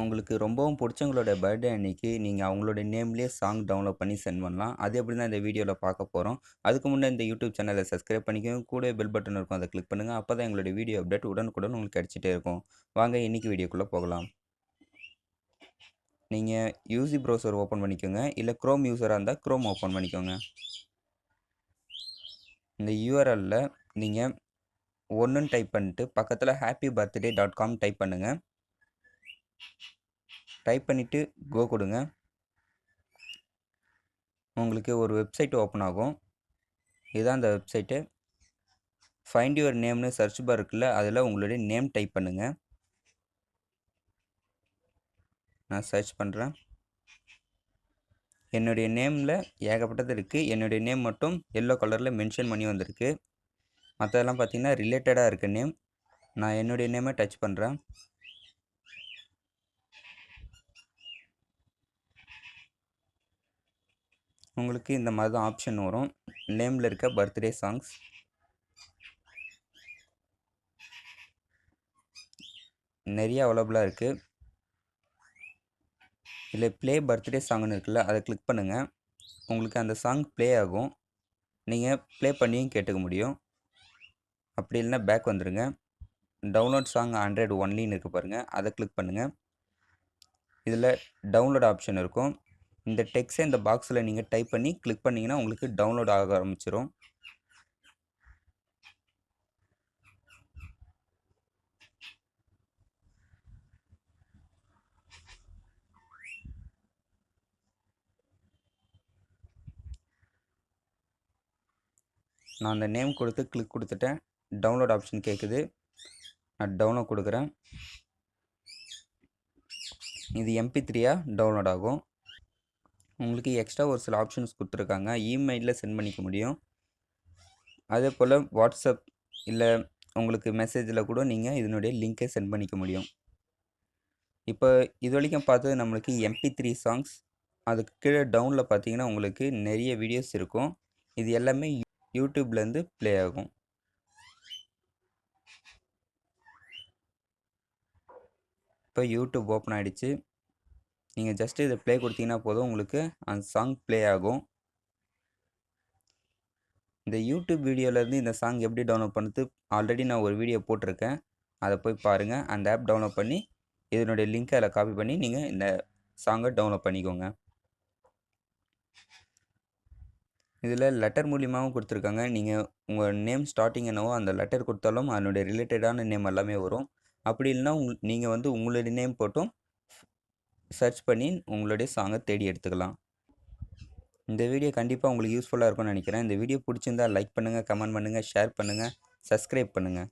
உங்களுக்கு ரொம்பவும் பிடிச்சவங்களோட பர்த்டே அன்னைக்கு நீங்கள் அவங்களோட நேம்லேயே சாங் டவுன்லோட் பண்ணி சென்ட் பண்ணலாம். அது எப்படி தான் இந்த வீடியோவில் பார்க்க போகிறோம் அதுக்கு முன்னே இந்த யூடியூப் சேனலை சப்ஸ்கிரைப் பண்ணிக்கோங்க. கூட பெல் பட்டன் இருக்கும். அதை கிளிக் பண்ணுங்கள் அப்போ தான் எங்களோட வீடியோ அப்டேட் உடனுக்குடன் உங்களுக்கு கிடச்சிட்டே இருக்கும். வாங்க இன்னைக்கு வீடியோக்குள்ளே போகலாம். நீங்கள் யூசி ப்ரௌசர் ஓப்பன் பண்ணிக்கோங்க. இல்லை க்ரோம் யூஸராக இருந்தால் க்ரோம் ஓப்பன் பண்ணிக்கோங்க. இந்த யூஆர்எல்ல நீங்கள் ஒன்றுன்னு டைப் பண்ணிட்டு பக்கத்தில் happy birthday dot com type பண்ணுங்கள் டைப் பண்ணிவிட்டு கோ கொடுங்க. உங்களுக்கு ஒரு வெப்சைட் ஓப்பன் ஆகும். இதுதான் அந்த வெப்சைட்டு. ஃபைண்ட் யுவர் நேம்னு சர்ச் பார் இருக்குல்ல அதில் உங்களுடைய நேம் டைப் பண்ணுங்கள் நான் சர்ச் பண்ணுறேன் என்னுடைய நேமில் ஏகப்பட்டது இருக்குது என்னுடைய நேம் மட்டும் எல்லோ கலரில் மென்ஷன் பண்ணி வந்திருக்கு. மற்றதெல்லாம் பார்த்தீங்கன்னா ரிலேட்டடாக இருக்க நேம் நான் என்னுடைய நேமை டச் பண்ணுறேன் உங்களுக்கு இந்த மாதிரி தான் ஆப்ஷன் வரும். நேமில் இருக்க பர்த்டே சாங்ஸ் நிறைய அவைலபிளாக இருக்குது இதில் ப்ளே பர்த்டே சாங்னு இருக்குல்ல அதை கிளிக் பண்ணுங்கள் உங்களுக்கு அந்த சாங் ப்ளே ஆகும். நீங்கள் ப்ளே பண்ணியும் கேட்டுக்க முடியும். அப்படி இல்லைன்னா பேக் வந்துடுங்க டவுன்லோட் சாங் ஹண்ட்ரட் ஒன்லின்னு இருக்குது பாருங்கள் அதை கிளிக் பண்ணுங்கள் இதில் டவுன்லோட் ஆப்ஷன் இருக்கும். இந்த டெக்ஸ்ட்டை இந்த பாக்ஸில் நீங்கள் டைப் பண்ணி கிளிக் பண்ணிங்கன்னா உங்களுக்கு டவுன்லோட் ஆக ஆரம்பிச்சிடும் நான் அந்த நேம் கொடுத்து கிளிக் கொடுத்துட்டேன். டவுன்லோட் ஆப்ஷன் கேட்குது நான் டவுன்லோட் கொடுக்குறேன். இது எம்பி த்ரீயாக டவுன்லோட் ஆகும். உங்களுக்கு எக்ஸ்ட்ரா ஒரு சில ஆப்ஷன்ஸ் கொடுத்துருக்காங்க. இமெயிலில் சென்ட் பண்ணிக்க முடியும். அதே போல் வாட்ஸ்அப் இல்லை உங்களுக்கு மெசேஜில் கூட நீங்கள் இதனுடைய லிங்கை சென்ட் பண்ணிக்க முடியும். இப்போ இது வரைக்கும் பார்த்தது நம்மளுக்கு எம்பி த்ரீ சாங்ஸ் அதுக்கு கீழே டவுனில் பார்த்தீங்கன்னா உங்களுக்கு நிறைய வீடியோஸ் இருக்கும். இது எல்லாமே யூடியூப்லேருந்து ப்ளே ஆகும். இப்போ யூடியூப் ஓப்பன் ஆகிடுச்சு நீங்கள் ஜஸ்ட்டு இதை ப்ளே கொடுத்தீங்கன்னா போதும் உங்களுக்கு அந்த சாங் ப்ளே ஆகும். இந்த யூடியூப் வீடியோலேருந்து இந்த சாங் எப்படி டவுன்லோட் பண்ணுறது ஆல்ரெடி நான் ஒரு வீடியோ போட்டிருக்கேன். அதை போய் பாருங்கள் அந்த ஆப் டவுன்லோட் பண்ணி இதனுடைய லிங்க்கை அதில் காப்பி பண்ணி நீங்கள் இந்த சாங்கை டவுன்லோட் பண்ணிக்கோங்க. இதில் லெட்டர் மூலியமாகவும் கொடுத்துருக்காங்க. நீங்கள் உங்கள் நேம் ஸ்டார்டிங் என்னவோ அந்த லெட்டர் கொடுத்தாலும் அதனுடைய ரிலேட்டடான நேம் எல்லாமே வரும். அப்படி இல்லைன்னா உங் நீங்கள் வந்து உங்களுடைய நேம் போட்டும் சர்ச் பண்ணி உங்களுடைய சாங்கை தேடி எடுத்துக்கலாம். இந்த வீடியோ கண்டிப்பாக உங்களுக்கு யூஸ்ஃபுல்லாக இருக்கும்னு நினைக்கிறேன். இந்த வீடியோ பிடிச்சிருந்தா லைக் பண்ணுங்கள் கமெண்ட் பண்ணுங்கள் ஷேர் பண்ணுங்கள் சப்ஸ்கிரைப் பண்ணுங்கள்